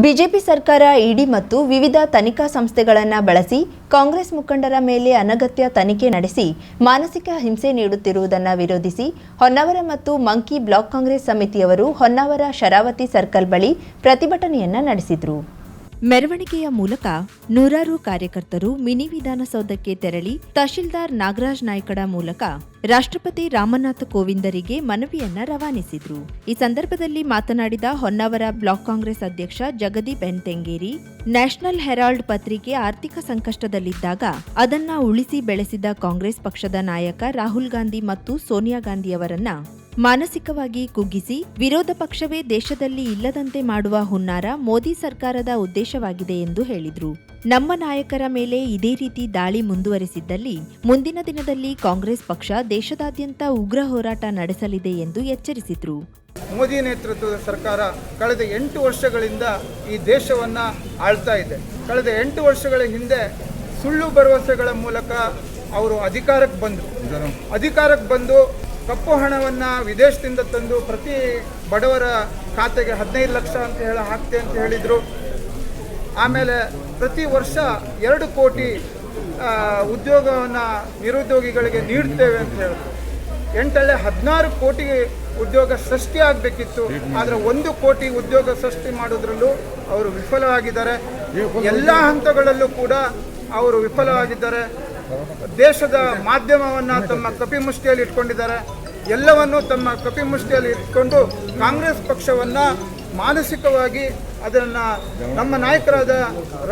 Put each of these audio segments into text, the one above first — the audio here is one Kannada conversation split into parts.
ಬಿಜೆಪಿ ಸರ್ಕಾರ, ಇಡಿ ಮತ್ತು ವಿವಿಧ ತನಿಖಾ ಸಂಸ್ಥೆಗಳನ್ನು ಬಳಸಿ ಕಾಂಗ್ರೆಸ್ ಮುಖಂಡರ ಮೇಲೆ ಅನಗತ್ಯ ತನಿಖೆ ನಡೆಸಿ ಮಾನಸಿಕ ಹಿಂಸೆ ನೀಡುತ್ತಿರುವುದನ್ನು ವಿರೋಧಿಸಿ ಹೊನ್ನಾವರ ಮತ್ತು ಮಂಕಿ ಬ್ಲಾಕ್ ಕಾಂಗ್ರೆಸ್ ಸಮಿತಿಯವರು ಹೊನ್ನಾವರ ಶರಾವತಿ ಸರ್ಕಲ್ ಬಳಿ ಪ್ರತಿಭಟನೆಯನ್ನ ನಡೆಸಿದರು. ಮೆರವಣಿಗೆಯ ಮೂಲಕ ನೂರಾರು ಕಾರ್ಯಕರ್ತರು ಮಿನಿ ವಿಧಾನಸೌಧಕ್ಕೆ ತೆರಳಿ ತಹಶೀಲ್ದಾರ್ ನಾಗರಾಜ್ ನಾಯ್ಕಡ ಮೂಲಕ ರಾಷ್ಟ್ರಪತಿ ರಾಮನಾಥ್ ಕೋವಿಂದರಿಗೆ ಮನವಿಯನ್ನ ರವಾನಿಸಿದ್ರು. ಈ ಸಂದರ್ಭದಲ್ಲಿ ಮಾತನಾಡಿದ ಹೊನ್ನಾವರ ಬ್ಲಾಕ್ ಕಾಂಗ್ರೆಸ್ ಅಧ್ಯಕ್ಷ Jagadeep N Tengeri, National Herald ಪತ್ರಿಕೆ ಆರ್ಥಿಕ ಸಂಕಷ್ಟದಲ್ಲಿದ್ದಾಗ ಅದನ್ನ ಉಳಿಸಿ ಬೆಳೆಸಿದ ಕಾಂಗ್ರೆಸ್ ಪಕ್ಷದ ನಾಯಕ ರಾಹುಲ್ ಗಾಂಧಿ ಮತ್ತು ಸೋನಿಯಾ ಗಾಂಧಿಯವರನ್ನ ಮಾನಸಿಕವಾಗಿ ಕುಗ್ಗಿಸಿ ವಿರೋಧ ಪಕ್ಷವೇ ದೇಶದಲ್ಲಿ ಇಲ್ಲದಂತೆ ಮಾಡುವ ಹುನ್ನಾರ ಮೋದಿ ಸರ್ಕಾರದ ಉದ್ದೇಶವಾಗಿದೆ ಎಂದು ಹೇಳಿದರು. ನಮ್ಮ ನಾಯಕರ ಮೇಲೆ ಇದೇ ರೀತಿ ದಾಳಿ ಮುಂದುವರೆಸಿದ್ದಲ್ಲಿ ಮುಂದಿನ ದಿನದಲ್ಲಿ ಕಾಂಗ್ರೆಸ್ ಪಕ್ಷ ದೇಶದಾದ್ಯಂತ ಉಗ್ರ ಹೋರಾಟ ನಡೆಸಲಿದೆ ಎಂದು ಎಚ್ಚರಿಸಿದ್ರು. ಮೋದಿ ನೇತೃತ್ವದ ಸರ್ಕಾರ ಕಳೆದ ಎಂಟು ವರ್ಷಗಳಿಂದ ಈ ದೇಶವನ್ನ ಆಳ್ತಾ ಇದೆ. ಕಳೆದ ಎಂಟು ವರ್ಷಗಳ ಹಿಂದೆ ಸುಳ್ಳು ಭರವಸೆಗಳ ಮೂಲಕ ಅವರು ಅಧಿಕಾರಕ್ಕೆ ಬಂದರು. ಅಧಿಕಾರಕ್ಕೆ ಬಂದು ಕಪ್ಪು ಹಣವನ್ನು ವಿದೇಶದಿಂದ ತಂದು ಪ್ರತಿ ಬಡವರ ಖಾತೆಗೆ ಹದಿನೈದು ಲಕ್ಷ ಅಂತ ಹೇಳಿ ಹಾಕ್ತೆ ಅಂತ ಹೇಳಿದರು. ಆಮೇಲೆ ಪ್ರತಿ ವರ್ಷ ಎರಡು ಕೋಟಿ ಉದ್ಯೋಗವನ್ನು ನಿರುದ್ಯೋಗಿಗಳಿಗೆ ನೀಡ್ತೇವೆ ಅಂತ ಹೇಳಿದ್ರು. ಎಂಟಲ್ಲೇ ಹದಿನಾರು ಕೋಟಿ ಉದ್ಯೋಗ ಸೃಷ್ಟಿ ಆಗಬೇಕಿತ್ತು. ಆದರೆ ಒಂದು ಕೋಟಿ ಉದ್ಯೋಗ ಸೃಷ್ಟಿ ಮಾಡೋದ್ರಲ್ಲೂ ಅವರು ವಿಫಲವಾಗಿದ್ದಾರೆ. ಎಲ್ಲ ಹಂತಗಳಲ್ಲೂ ಕೂಡ ಅವರು ವಿಫಲವಾಗಿದ್ದಾರೆ. ದೇಶದ ಮಾಧ್ಯಮವನ್ನು ತಮ್ಮ ಕಪಿಮುಷ್ಟಿಯಲ್ಲಿ ಇಟ್ಕೊಂಡಿದ್ದಾರೆ. ಎಲ್ಲವನ್ನೂ ತಮ್ಮ ಕಪಿಮುಷ್ಟಿಯಲ್ಲಿ ಇಟ್ಕೊಂಡು ಕಾಂಗ್ರೆಸ್ ಪಕ್ಷವನ್ನು ಮಾನಸಿಕವಾಗಿ ಅದನ್ನು ನಮ್ಮ ನಾಯಕರಾದ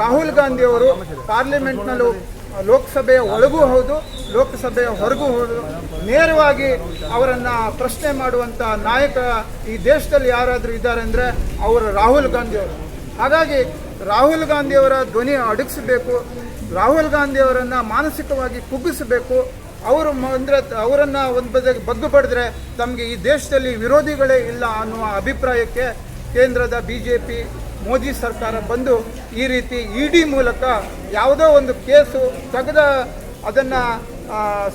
ರಾಹುಲ್ ಗಾಂಧಿಯವರು ಪಾರ್ಲಿಮೆಂಟ್ನಲ್ಲೂ ಲೋಕಸಭೆಯ ಒಳಗೂ ಹೌದು, ಲೋಕಸಭೆಯ ಹೊರಗೂ ಹೌದು. ನೇರವಾಗಿ ಅವರನ್ನು ಪ್ರಶ್ನೆ ಮಾಡುವಂಥ ನಾಯಕ ಈ ದೇಶದಲ್ಲಿ ಯಾರಾದರೂ ಇದ್ದಾರೆ ಅಂದರೆ ಅವರು ರಾಹುಲ್ ಗಾಂಧಿಯವರು ಹಾಗಾಗಿ ರಾಹುಲ್ ಗಾಂಧಿಯವರ ಧ್ವನಿ ಅಡಗಿಸಬೇಕು. ರಾಹುಲ್ ಗಾಂಧಿ ಅವರನ್ನು ಮಾನಸಿಕವಾಗಿ ಕುಗ್ಗಿಸಬೇಕು. ಅವರು ಅಂದರೆ ಅವರನ್ನು ಒಂದು ಬದಿಗೆ ಬಗ್ಗು ಪಡೆದ್ರೆ ತಮಗೆ ಈ ದೇಶದಲ್ಲಿ ವಿರೋಧಿಗಳೇ ಇಲ್ಲ ಅನ್ನುವ ಅಭಿಪ್ರಾಯಕ್ಕೆ ಕೇಂದ್ರದ ಬಿ ಜೆ ಪಿ ಮೋದಿ ಸರ್ಕಾರ ಬಂದು ಈ ರೀತಿ ಇ ಡಿ ಮೂಲಕ ಯಾವುದೋ ಒಂದು ಕೇಸು ತೆಗೆದ ಅದನ್ನು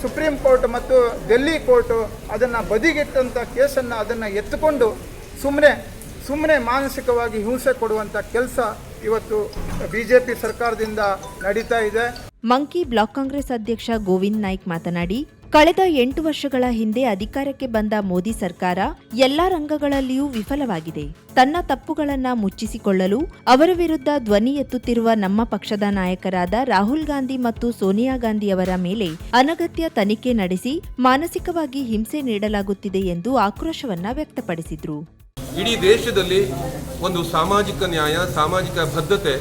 ಸುಪ್ರೀಂ ಕೋರ್ಟ್ ಮತ್ತು ಡೆಲ್ಲಿ ಕೋರ್ಟು ಅದನ್ನು ಬದಿಗಿಟ್ಟಂಥ ಕೇಸನ್ನು ಅದನ್ನು ಎತ್ತುಕೊಂಡು ಸುಮ್ಮನೆ ಸುಮ್ಮನೆ ಮಾನಸಿಕವಾಗಿ ಹಿಂಸೆ ಕೊಡುವಂಥ ಕೆಲಸ ಇವತ್ತು ಬಿಜೆಪಿ ಸರ್ಕಾರದಿಂದ ನಡೀತಾ ಇದೆ. ಮಂಕಿ ಬ್ಲಾಕ್ ಕಾಂಗ್ರೆಸ್ ಅಧ್ಯಕ್ಷ ಗೋವಿಂದ್ ನಾಯ್ಕ್ ಮಾತನಾಡಿ ಕಳೆದ ಎಂಟು ವರ್ಷಗಳ ಹಿಂದೆ ಅಧಿಕಾರಕ್ಕೆ ಬಂದ ಮೋದಿ ಸರ್ಕಾರ ಎಲ್ಲಾ ರಂಗಗಳಲ್ಲಿಯೂ ವಿಫಲವಾಗಿದೆ. ತನ್ನ ತಪ್ಪುಗಳನ್ನ ಮುಚ್ಚಿಸಿಕೊಳ್ಳಲು ಅವರ ವಿರುದ್ಧ ಧ್ವನಿ ಎತ್ತುತ್ತಿರುವ ನಮ್ಮ ಪಕ್ಷದ ನಾಯಕರಾದ ರಾಹುಲ್ ಗಾಂಧಿ ಮತ್ತು ಸೋನಿಯಾ ಗಾಂಧಿಯವರ ಮೇಲೆ ಅನಗತ್ಯ ತನಿಖೆ ನಡೆಸಿ ಮಾನಸಿಕವಾಗಿ ಹಿಂಸೆ ನೀಡಲಾಗುತ್ತಿದೆ ಎಂದು ಆಕ್ರೋಶವನ್ನ ವ್ಯಕ್ತಪಡಿಸಿದ್ರು. ಇಡೀ ದೇಶದಲ್ಲಿ ಒಂದು ಸಾಮಾಜಿಕ ನ್ಯಾಯ, ಸಾಮಾಜಿಕ ಬದ್ಧತೆ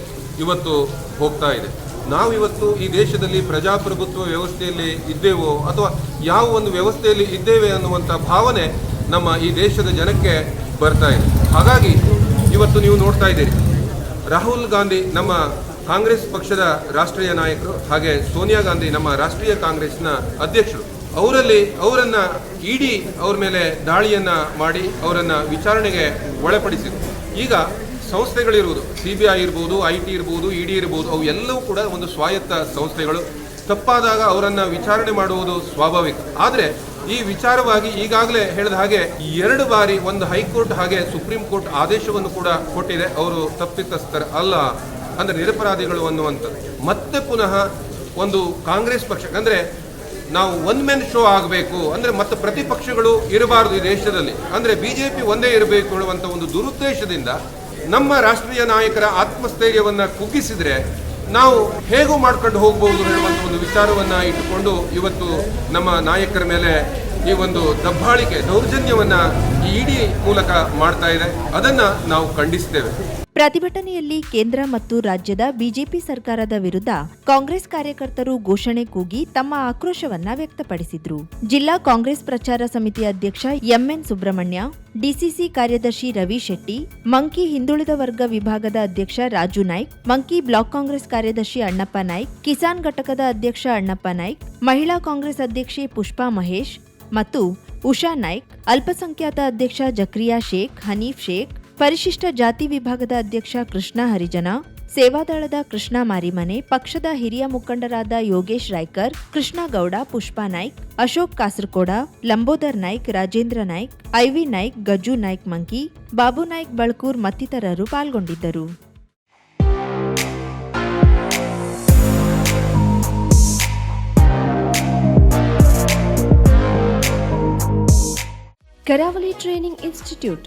ಇವತ್ತು ಹೋಗ್ತಾ ಇದೆ. ನಾವು ಇವತ್ತು ಈ ದೇಶದಲ್ಲಿ ಪ್ರಜಾಪ್ರಭುತ್ವ ವ್ಯವಸ್ಥೆಯಲ್ಲಿ ಇದ್ದೇವೋ ಅಥವಾ ಯಾವ ಒಂದು ವ್ಯವಸ್ಥೆಯಲ್ಲಿ ಇದ್ದೇವೆ ಅನ್ನುವಂಥ ಭಾವನೆ ನಮ್ಮ ಈ ದೇಶದ ಜನಕ್ಕೆ ಬರ್ತಾ ಇದೆ. ಹಾಗಾಗಿ ಇವತ್ತು ನೀವು ನೋಡ್ತಾ ಇದ್ದೀರಿ. ರಾಹುಲ್ ಗಾಂಧಿ ನಮ್ಮ ಕಾಂಗ್ರೆಸ್ ಪಕ್ಷದ ರಾಷ್ಟ್ರೀಯ ನಾಯಕರು ಹಾಗೆ ಸೋನಿಯಾ ಗಾಂಧಿ ನಮ್ಮ ರಾಷ್ಟ್ರೀಯ ಕಾಂಗ್ರೆಸ್ನ ಅಧ್ಯಕ್ಷರು. ಅವರಲ್ಲಿ ಅವರನ್ನು ಇಡಿ ಅವ್ರ ಮೇಲೆ ದಾಳಿಯನ್ನು ಮಾಡಿ ಅವರನ್ನು ವಿಚಾರಣೆಗೆ ಒಳಪಡಿಸಿದ್ರು. ಈಗ ಸಂಸ್ಥೆಗಳಿರುವುದು, ಸಿ ಬಿ ಐ ಇರ್ಬೋದು, ಐ ಟಿ ಇರ್ಬೋದು, ಇ ಡಿ ಇರ್ಬೋದು, ಅವು ಎಲ್ಲವೂ ಕೂಡ ಒಂದು ಸ್ವಾಯತ್ತ ಸಂಸ್ಥೆಗಳು. ತಪ್ಪಾದಾಗ ಅವರನ್ನು ವಿಚಾರಣೆ ಮಾಡುವುದು ಸ್ವಾಭಾವಿಕ. ಆದರೆ ಈ ವಿಚಾರವಾಗಿ ಈಗಾಗಲೇ ಹೇಳಿದ ಹಾಗೆ ಎರಡು ಬಾರಿ ಒಂದು ಹೈಕೋರ್ಟ್ ಹಾಗೆ ಸುಪ್ರೀಂ ಕೋರ್ಟ್ ಆದೇಶವನ್ನು ಕೂಡ ಕೊಟ್ಟಿದೆ. ಅವರು ತಪ್ಪಿತಸ್ಥರ ಅಲ್ಲ ಅಂದರೆ ನಿರಪರಾಧಿಗಳು ಅನ್ನುವಂಥದ್ದು. ಮತ್ತೆ ಪುನಃ ಒಂದು ಕಾಂಗ್ರೆಸ್ ಪಕ್ಷ, ಅಂದ್ರೆ ನಾವು ಒನ್ ಮೆನ್ ಶೋ ಆಗಬೇಕು. ಅಂದರೆ ಮತ್ತು ಪ್ರತಿಪಕ್ಷಗಳು ಇರಬಾರದು ಈ ದೇಶದಲ್ಲಿ. ಅಂದರೆ ಬಿ ಜೆ ಪಿ ಒಂದೇ ಇರಬೇಕು ಅನ್ನುವಂಥ ಒಂದು ದುರುದ್ದೇಶದಿಂದ ನಮ್ಮ ರಾಷ್ಟ್ರೀಯ ನಾಯಕರ ಆತ್ಮಸ್ಥೈರ್ಯವನ್ನು ಕುಗ್ಗಿಸಿದರೆ ನಾವು ಹೇಗೂ ಮಾಡ್ಕೊಂಡು ಹೋಗ್ಬೋದು ಅನ್ನುವಂಥ ಒಂದು ವಿಚಾರವನ್ನು ಇಟ್ಟುಕೊಂಡು ಇವತ್ತು ನಮ್ಮ ನಾಯಕರ ಮೇಲೆ ಈ ಒಂದು ದಬ್ಬಾಳಿಕೆ ದೌರ್ಜನ್ಯವನ್ನು ಈ ಇಡೀ ಮೂಲಕ ಮಾಡ್ತಾ ಇದೆ. ಅದನ್ನು ನಾವು ಖಂಡಿಸ್ತೇವೆ. ಪ್ರತಿಭಟನೆಯಲ್ಲಿ ಕೇಂದ್ರ ಮತ್ತು ರಾಜ್ಯದ ಬಿಜೆಪಿ ಸರ್ಕಾರದ ವಿರುದ್ಧ ಕಾಂಗ್ರೆಸ್ ಕಾರ್ಯಕರ್ತರು ಘೋಷಣೆ ಕೂಗಿ ತಮ್ಮ ಆಕ್ರೋಶವನ್ನ ವ್ಯಕ್ತಪಡಿಸಿದ್ರು. ಜಿಲ್ಲಾ ಕಾಂಗ್ರೆಸ್ ಪ್ರಚಾರ ಸಮಿತಿ ಅಧ್ಯಕ್ಷ ಎಂಎನ್ ಸುಬ್ರಹ್ಮಣ್ಯ, ಡಿಸಿಸಿ ಕಾರ್ಯದರ್ಶಿ ರವಿ ಶೆಟ್ಟಿ, ಮಂಕಿ ಹಿಂದುಳಿದ ವರ್ಗ ವಿಭಾಗದ ಅಧ್ಯಕ್ಷ ರಾಜು ನಾಯ್ಕ್, ಮಂಕಿ ಬ್ಲಾಕ್ ಕಾಂಗ್ರೆಸ್ ಕಾರ್ಯದರ್ಶಿ ಅಣ್ಣಪ್ಪ ನಾಯ್ಕ್, ಕಿಸಾನ್ ಘಟಕದ ಅಧ್ಯಕ್ಷ ಅಣ್ಣಪ್ಪ ನಾಯ್ಕ್, ಮಹಿಳಾ ಕಾಂಗ್ರೆಸ್ ಅಧ್ಯಕ್ಷೆ ಪುಷ್ಪಾ ಮಹೇಶ್ ಮತ್ತು ಉಷಾ ನಾಯ್ಕ್, ಅಲ್ಪಸಂಖ್ಯಾತ ಅಧ್ಯಕ್ಷ ಜಕ್ರಿಯಾ ಶೇಖ್, ಹನೀಫ್ ಶೇಖ್ ಪರಿಶಿಷ್ಟ ಜಾತಿ ವಿಭಾಗದ ಅಧ್ಯಕ್ಷ ಕೃಷ್ಣ ಹರಿಜನ, ಸೇವಾದಳದ ಕೃಷ್ಣ ಮಾರಿಮನೆ, ಪಕ್ಷದ ಹಿರಿಯ ಮುಖಂಡರಾದ ಯೋಗೇಶ್ ರಾಯ್ಕರ್, ಕೃಷ್ಣ ಗೌಡ, ಪುಷ್ಪಾ ನಾಯ್ಕ್, ಅಶೋಕ್ ಕಾಸರಕೋಡ ಲಂಬೋದರ್ ನಾಯ್ಕ್, ರಾಜೇಂದ್ರ ನಾಯ್ಕ್, ಐವಿ ನಾಯ್ಕ್, ಗಜ್ಜು ನಾಯ್ಕ್ ಮಂಕಿ, ಬಾಬು ನಾಯ್ಕ್ ಬಳ್ಕೂರ್ ಮತ್ತಿತರರು ಪಾಲ್ಗೊಂಡಿದ್ದರು. Karavali training institute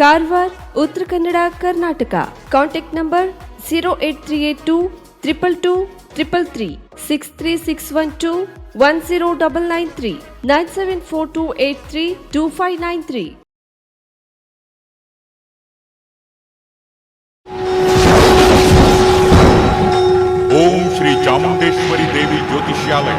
Karwar Uttara Kannada Karnataka contact number zero eight three eight two triple two triple three six three six one two one zero double nine three nine seven four two eight three two five nine three Om Shri Chamundeshwari Devi Jyotishyalaya